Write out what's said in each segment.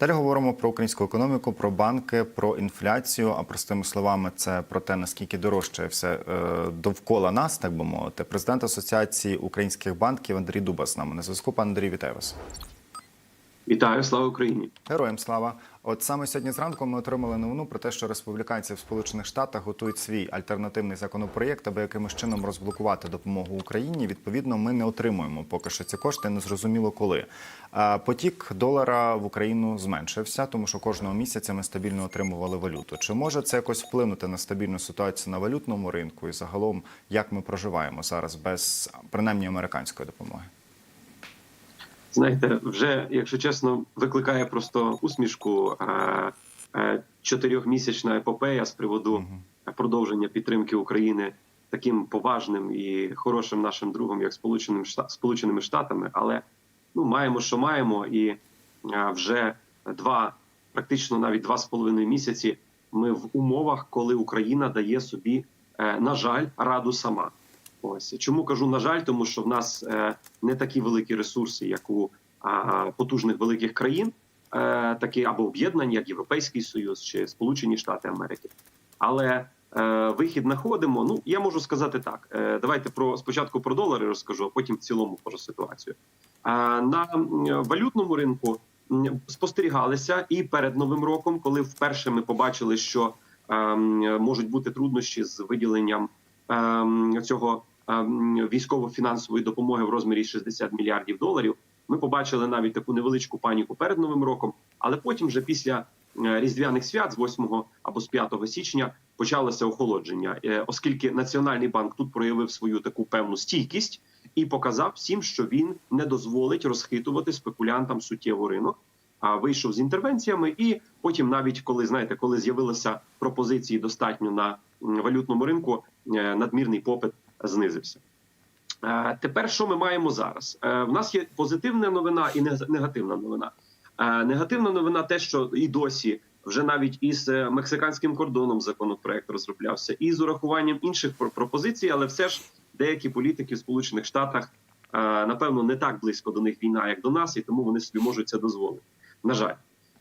Далі говоримо про українську економіку, про банки, про інфляцію. А простими словами, це про те, наскільки дорожче все е, довкола нас, так би мовити. Президент Асоціації українських банків Андрій Дуба з нами на зв'язку. Пан Андрій, вітаю вас. Вітаю, слава Україні! Героям слава! От саме сьогодні зранку ми отримали новину про те, що республіканці в Сполучених Штатах готують свій альтернативний законопроєкт, аби якимось чином розблокувати допомогу Україні. Відповідно, ми не отримуємо поки що ці кошти. Незрозуміло коли. Потік долара в Україну зменшився, тому що кожного місяця ми стабільно отримували валюту. Чи може це якось вплинути на стабільну ситуацію на валютному ринку і загалом, як ми проживаємо зараз без принаймні американської допомоги? Знаєте, вже якщо чесно, викликає просто усмішку е, е, чотирьохмісячна епопея з приводу продовження підтримки України таким поважним і хорошим нашим другом, як Сполученим Сполученими Штатами. Але ну маємо, що маємо, і е, вже два, практично навіть два з половиною місяці. Ми в умовах, коли Україна дає собі, на жаль, раду сама. Ось чому кажу на жаль, тому що в нас е, не такі великі ресурси, як у потужних великих країн, е, такі або об'єднані, як Європейський Союз чи Сполучені Штати Америки. Але е, вихід знаходимо. Ну я можу сказати так. Давайте про спочатку про долари розкажу, а потім в цілому про ситуацію. На валютному ринку спостерігалися і перед новим роком, коли вперше ми побачили, що е, можуть бути труднощі з виділенням ем, цього ем, військово-фінансової допомоги в розмірі 60 мільярдів доларів. Ми побачили навіть таку невеличку паніку перед новим роком, але потім, вже після е, різдвяних свят, з 8 або з 5 січня, почалося охолодження, Е, оскільки Національний банк тут проявив свою таку певну стійкість і показав всім, що він не дозволить розхитувати спекулянтам суттєво ринок. А вийшов з інтервенціями, і потім, навіть коли знаєте, коли з'явилися пропозиції достатньо на валютному ринку, е, надмірний попит знизився. Е, Тепер що ми маємо зараз? Е, В нас є позитивна новина і негативна новина. Е, Негативна новина, те, що і досі вже навіть із мексиканським кордоном законопроект розроблявся, і з урахуванням інших пропозицій, але все ж деякі політики в Сполучених Штатах напевно не так близько до них війна, як до нас, і тому вони собі можуть це дозволити. На жаль.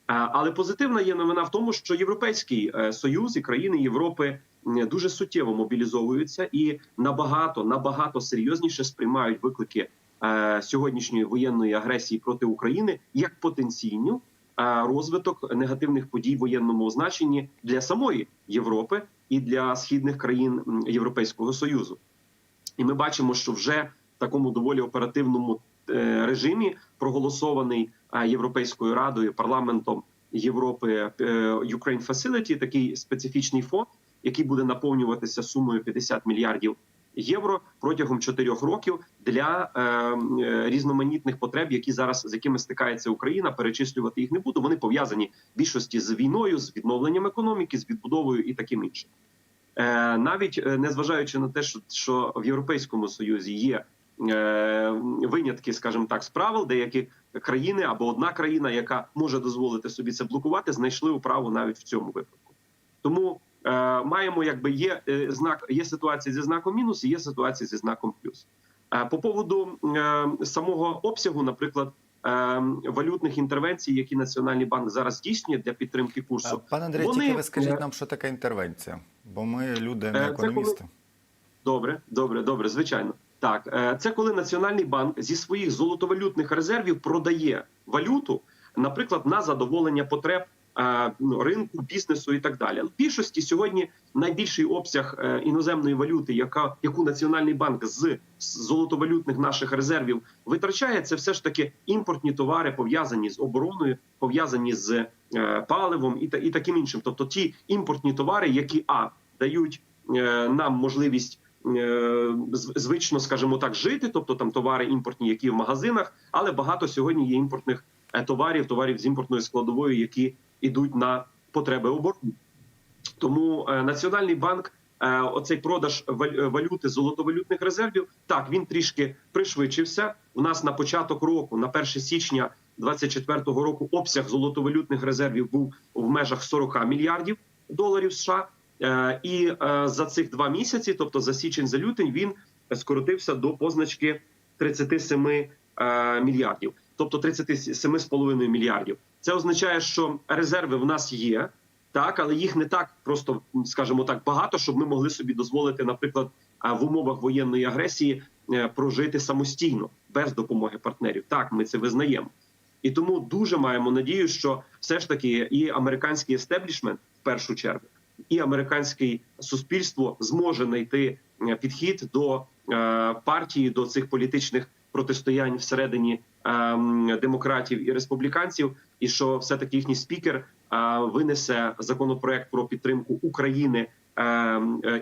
Е, Але позитивна є новина в тому, що Європейський е, союз і країни Європи дуже суттєво мобілізовуються і набагато набагато серйозніше сприймають виклики е, сьогоднішньої воєнної агресії проти України як потенційну розвиток негативних подій в воєнному значенні для самої Європи і для східних країн Європейського союзу. І ми бачимо, що вже в такому доволі оперативному режимі проголосований Європейською радою парламентом Європи е, Ukraine Facility, такий специфічний фонд, який буде наповнюватися сумою 50 мільярдів євро протягом 4 років для е, е, різноманітних потреб, які зараз з якими стикається Україна. Перечислювати їх не буду. Вони пов'язані більшості з війною, з відновленням економіки, з відбудовою і таким іншим. Навіть незважаючи на те, що, в Європейському Союзі є винятки, скажімо так, з правил, деякі країни або одна країна, яка може дозволити собі це блокувати, знайшли управу навіть в цьому випадку. Тому е, маємо, якби є е, знак, є ситуація зі знаком мінус, і є ситуація зі знаком плюс. Е, по поводу е, самого обсягу, наприклад. е, Валютних інтервенцій, які Національний банк зараз здійснює для підтримки курсу, Пане Андрій, Вони- тільки ви скажіть нам, що таке інтервенція, бо ми люди не Е, це коли- економісти. Добре, добре, добре, звичайно. Так, е, це коли Національний банк зі своїх золотовалютних резервів продає валюту, наприклад, на задоволення потреб е, ну, ринку, бізнесу і так далі. В більшості сьогодні найбільший обсяг е, іноземної валюти, яка яку Національний банк з золотовалютних наших резервів витрачає, це все ж таки імпортні товари, пов'язані з обороною, пов'язані з паливом і та і таким іншим. Тобто ті імпортні товари, які а дають нам можливість звично, скажімо так, жити, тобто там товари імпортні, які в магазинах, але багато сьогодні є імпортних е, товарів, товарів з імпортною складовою, які йдуть на потреби оборони. Тому е, Національний банк, е, оцей продаж е, валюти золотовалютних резервів, так він трішки пришвидшився. У нас на початок року, на 1 січня 2024 року, обсяг золотовалютних резервів був в межах 40 мільярдів доларів США. Е, І е, за цих два місяці, тобто за січень, за лютень, він скоротився до позначки 37 е, мільярдів, тобто 37,5 мільярдів. Це означає, що резерви в нас є, так, але їх не так просто, скажімо так, багато, щоб ми могли собі дозволити, наприклад, в умовах воєнної агресії прожити самостійно без допомоги партнерів. Так, ми це визнаємо. І тому дуже маємо надію, що все ж таки і американський естеблішмент в першу чергу, і американське суспільство зможе знайти е, підхід до е, партії, до цих політичних протистоянь всередині е, демократів і республіканців, і що все таки їхній спікер винесе законопроект про підтримку України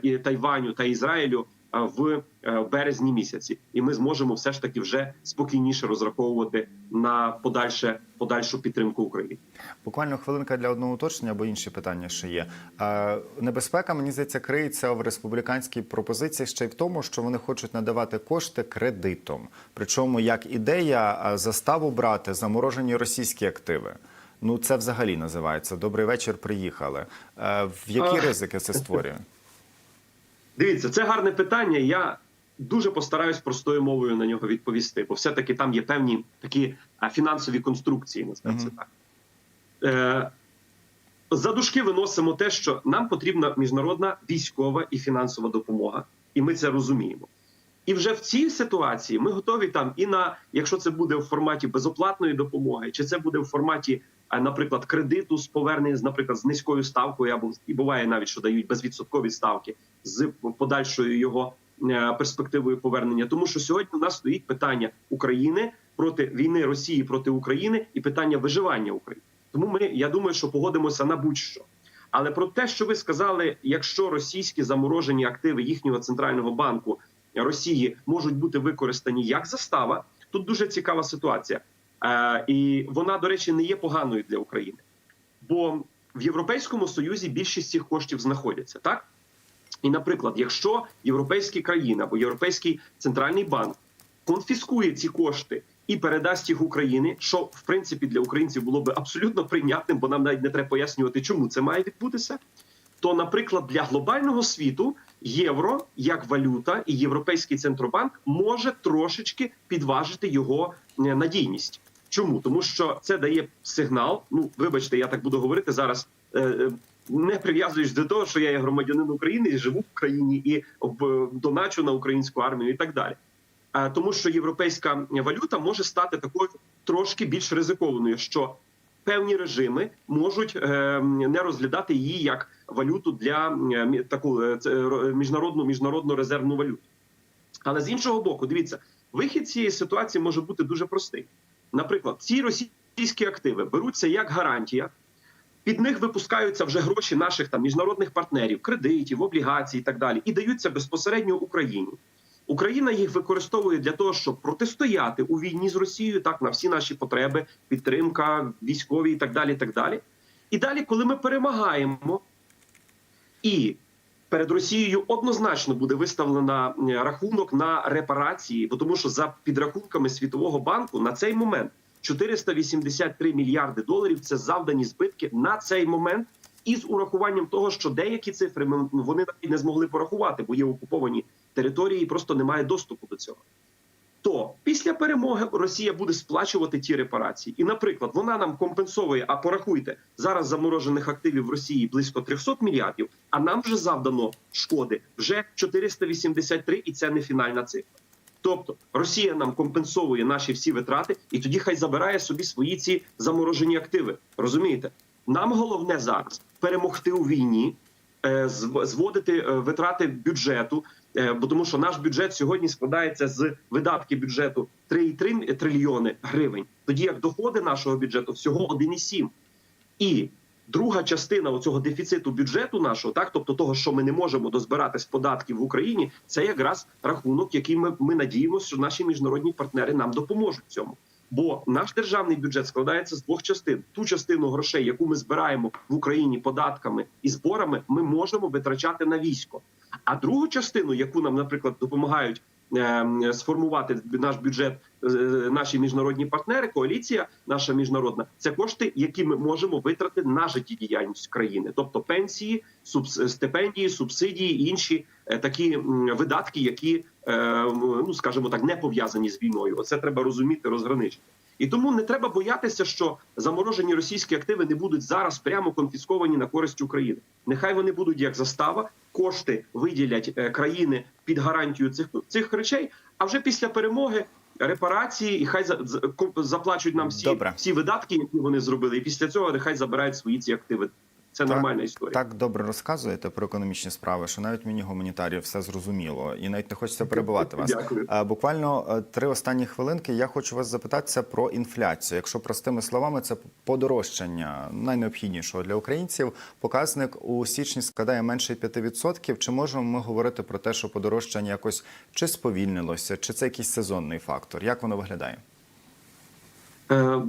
і Тайваню та Ізраїлю в е, березні місяці, і ми зможемо все ж таки вже спокійніше розраховувати на подальше подальшу підтримку України. Буквально хвилинка для одного уточнення, бо інші питання ще є. Е, Небезпека, мені здається, криється в республіканській пропозиції ще й в тому, що вони хочуть надавати кошти кредитом. Причому як ідея е, заставу брати заморожені російські активи. Ну це взагалі називається Добрий вечір. Приїхали. Е, В які ризики це створює? Дивіться, це гарне питання. Я дуже постараюсь простою мовою на нього відповісти, бо все-таки там є певні такі фінансові конструкції. Назвемо це так. Е, за дужки виносимо те, що нам потрібна міжнародна військова і фінансова допомога, і ми це розуміємо. І вже в цій ситуації ми готові там і на якщо це буде в форматі безоплатної допомоги, чи це буде в форматі, наприклад, кредиту з повернення, наприклад, з низькою ставкою, або і буває навіть, що дають безвідсоткові ставки з подальшою його е, перспективою повернення. Тому що сьогодні у нас стоїть питання України проти війни Росії проти України і питання виживання України. Тому ми я думаю, що погодимося на будь-що. Але про те, що ви сказали, якщо російські заморожені активи їхнього центрального банку Росії можуть бути використані як застава, тут дуже цікава ситуація. Е, і вона, до речі, не є поганою для України, бо в Європейському Союзі більшість цих коштів знаходяться так. І, наприклад, якщо європейські країни або Європейський центральний банк конфіскує ці кошти і передасть їх Україні, що в принципі для українців було би абсолютно прийнятним, бо нам навіть не треба пояснювати, чому це має відбутися. То, наприклад, для глобального світу євро як валюта і європейський центробанк може трошечки підважити його е, надійність. Чому тому, що це дає сигнал? Ну, вибачте, я так буду говорити зараз. е, е, Не прив'язуєш до того, що я є громадянин України і живу в країні і в- доначу на українську армію, і так далі. Тому що європейська валюта може стати такою трошки більш ризикованою, що певні режими можуть не розглядати її як валюту для е, таку е, ро- міжнародну міжнародну резервну валюту. Але з іншого боку, дивіться, вихід цієї ситуації може бути дуже простий. Наприклад, ці російські активи беруться як гарантія. Під них випускаються вже гроші наших там міжнародних партнерів, кредитів, облігацій і так далі, і даються безпосередньо Україні. Україна їх використовує для того, щоб протистояти у війні з Росією, так на всі наші потреби, підтримка, військові і так далі. І так далі. І далі, коли ми перемагаємо, і перед Росією однозначно буде виставлена рахунок на репарації, бо тому що за підрахунками Світового банку на цей момент 483 мільярди доларів це завдані збитки на цей момент. І з урахуванням того, що деякі цифри вони навіть не змогли порахувати, бо є окуповані території, і просто немає доступу до цього. Після перемоги Росія буде сплачувати ті репарації, і, наприклад, вона нам компенсовує. А порахуйте зараз заморожених активів в Росії близько 300 мільярдів. А нам вже завдано шкоди вже 483, і це не фінальна цифра. Тобто Росія нам компенсовує наші всі витрати, і тоді хай забирає собі свої ці заморожені активи. Розумієте? Нам головне зараз перемогти у війні, е, зводити е, витрати бюджету, бо тому що наш бюджет сьогодні складається з видатки бюджету 3,3 трильйони гривень, тоді як доходи нашого бюджету всього 1,7. І друга частина цього дефіциту бюджету нашого, так тобто того, що ми не можемо дозбирати з податків в Україні, це якраз рахунок, який ми, ми надіємося, що наші міжнародні партнери нам допоможуть цьому. Бо наш державний бюджет складається з двох частин: ту частину грошей, яку ми збираємо в Україні податками і зборами, ми можемо витрачати на військо. А другу частину, яку нам, наприклад, допомагають е, сформувати наш бюджет, наші міжнародні партнери, коаліція наша міжнародна, це кошти, які ми можемо витратити на життєдіяльність країни, тобто пенсії, стипендії, субсидії і інші е, такі видатки, які е, ну скажімо так, не пов'язані з війною. Оце треба розуміти, розграничити. І тому не треба боятися, що заморожені російські активи не будуть зараз прямо конфісковані на користь України. Нехай вони будуть як застава, кошти виділять е, країни під гарантію цих цих речей. А вже після перемоги репарації, і хай за, за- заплачуть нам всі, Добре. всі видатки, які вони зробили. І після цього нехай забирають свої ці активи. Це нормальна історія. Так добре розказуєте про економічні справи, що навіть мені гуманітарію все зрозуміло, і навіть не хочеться перебувати вас. Дякую. Е, Буквально е, три останні хвилинки. Я хочу вас запитатися про інфляцію. Якщо простими словами, це подорожчання найнеобхіднішого для українців. Показник у січні складає менше 5%. Чи можемо ми говорити про те, що подорожчання якось чи сповільнилося, чи це якийсь сезонний фактор? Як воно виглядає? Е,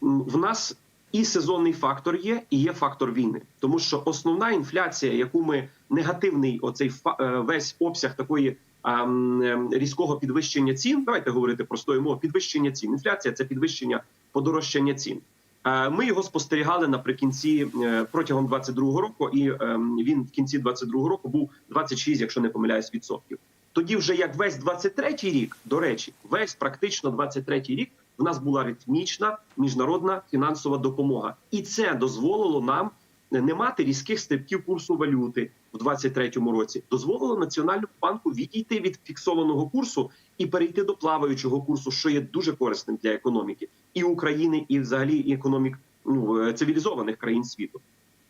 в нас і сезонний фактор є, і є фактор війни, тому що основна інфляція, яку ми негативний, оцей е, весь обсяг такої а, м, е, різкого підвищення цін. Давайте говорити простою мовою. Підвищення цін. Інфляція це підвищення подорожчання цін. Е, Ми його спостерігали наприкінці е, протягом 22-го року, і ем, він в кінці 22-го року був 26, якщо не помиляюсь, відсотків. Тоді, вже як весь 23-й рік, до речі, весь практично 23-й рік в нас була ритмічна міжнародна фінансова допомога, і це дозволило нам не мати різких стрибків курсу валюти в 23-му році. Дозволило Національному банку відійти від фіксованого курсу і перейти до плаваючого курсу, що є дуже корисним для економіки і України, і взагалі економік ну, е, цивілізованих країн світу.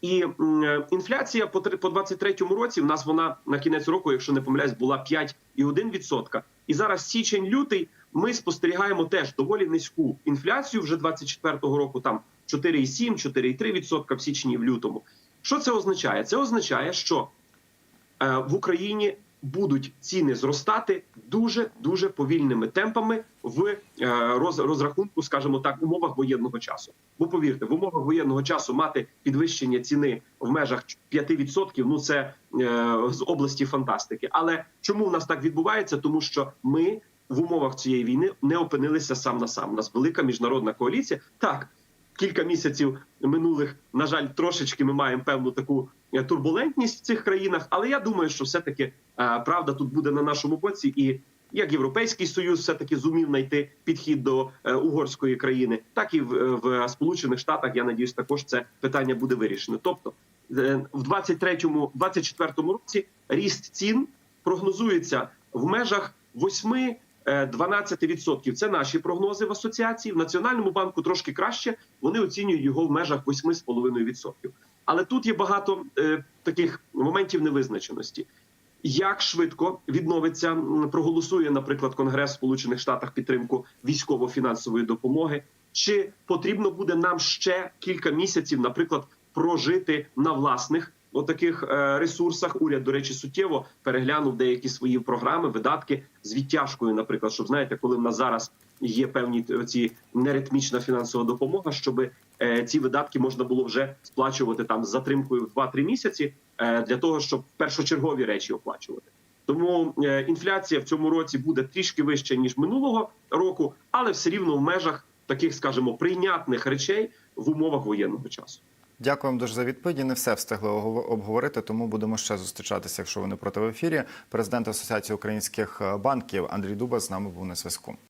І е, інфляція по три- по 23-му році в нас вона на кінець року, якщо не помиляюсь, була 5,1%. І зараз січень-лютий ми спостерігаємо теж доволі низьку інфляцію вже 24-го року. Там 4,7, 4,3% в січні в лютому. Що це означає? Це означає, що е, в Україні будуть ціни зростати дуже дуже повільними темпами в е, роз, розрахунку, скажімо так, умовах воєнного часу. Бо повірте, в умовах воєнного часу мати підвищення ціни в межах 5%, ну це е, з області фантастики. Але чому в нас так відбувається? Тому що ми в умовах цієї війни не опинилися сам на сам. У нас велика міжнародна коаліція. Так, кілька місяців минулих, на жаль, трошечки ми маємо певну таку е, турбулентність в цих країнах. Але я думаю, що все-таки е, правда тут буде на нашому боці, і як Європейський Союз все таки зумів знайти підхід до е, угорської країни, так і в, в Сполучених Штатах. Я надіюсь, також це питання буде вирішено. Тобто в 23-му, 24-му році ріст цін прогнозується в межах 8 е, 12%. Це наші прогнози в асоціації. В Національному банку трошки краще. Вони оцінюють його в межах 8,5%. Але тут є багато е, таких моментів невизначеності. Як швидко відновиться, проголосує, наприклад, Конгрес в Сполучених Штатах підтримку військово-фінансової допомоги? Чи потрібно буде нам ще кілька місяців, наприклад, прожити на власних отаких е, ресурсах? Уряд, до речі, суттєво переглянув деякі свої програми, видатки з відтяжкою, наприклад, щоб знаєте, коли в нас зараз є певні ці неритмічна фінансова допомога, щоб е, ці видатки можна було вже сплачувати там з затримкою в 2-3 місяці е, для того, щоб першочергові речі оплачувати. Тому е, інфляція в цьому році буде трішки вища ніж минулого року, але все рівно в межах таких, скажімо, прийнятних речей в умовах воєнного часу. Дякую вам дуже за відповіді. Не все встигли обговорити, тому будемо ще зустрічатися, якщо ви не проти в ефірі. Президент Асоціації українських банків Андрій Дуба з нами був на зв'язку.